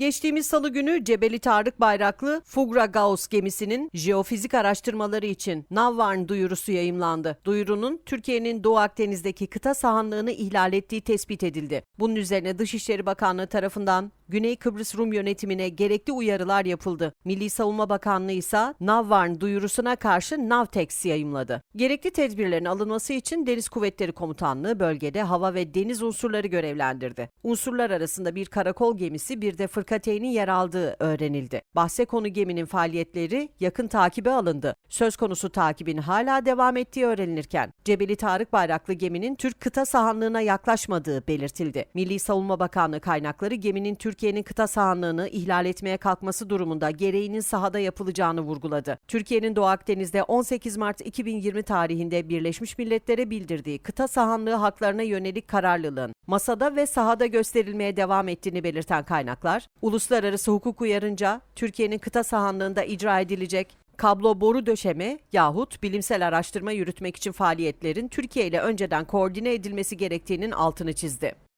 Geçtiğimiz salı günü Cebeli Tarık bayraklı Fugra Gauss gemisinin jeofizik araştırmaları için Navvarn duyurusu yayımlandı. Duyurunun Türkiye'nin Doğu Akdeniz'deki kıta sahanlığını ihlal ettiği tespit edildi. Bunun üzerine Dışişleri Bakanlığı tarafından Güney Kıbrıs Rum yönetimine gerekli uyarılar yapıldı. Milli Savunma Bakanlığı ise Navvarn duyurusuna karşı Navtex yayımladı. Gerekli tedbirlerin alınması için Deniz Kuvvetleri Komutanlığı bölgede hava ve deniz unsurları görevlendirdi. Unsurlar arasında bir karakol gemisi bir de fırkateynin yer aldığı öğrenildi. Bahse konu geminin faaliyetleri yakın takibe alındı. Söz konusu takibin hala devam ettiği öğrenilirken Cebeli Tarık bayraklı geminin Türk kıta sahanlığına yaklaşmadığı belirtildi. Milli Savunma Bakanlığı kaynakları geminin Türkiye'nin kıta sahanlığını ihlal etmeye kalkması durumunda gereğinin sahada yapılacağını vurguladı. Türkiye'nin Doğu Akdeniz'de 18 Mart 2020 tarihinde Birleşmiş Milletler'e bildirdiği kıta sahanlığı haklarına yönelik kararlılığın masada ve sahada gösterilmeye devam ettiğini belirten kaynaklar, uluslararası hukuk uyarınca Türkiye'nin kıta sahanlığında icra edilecek kablo boru döşeme yahut bilimsel araştırma yürütmek için faaliyetlerin Türkiye ile önceden koordine edilmesi gerektiğinin altını çizdi.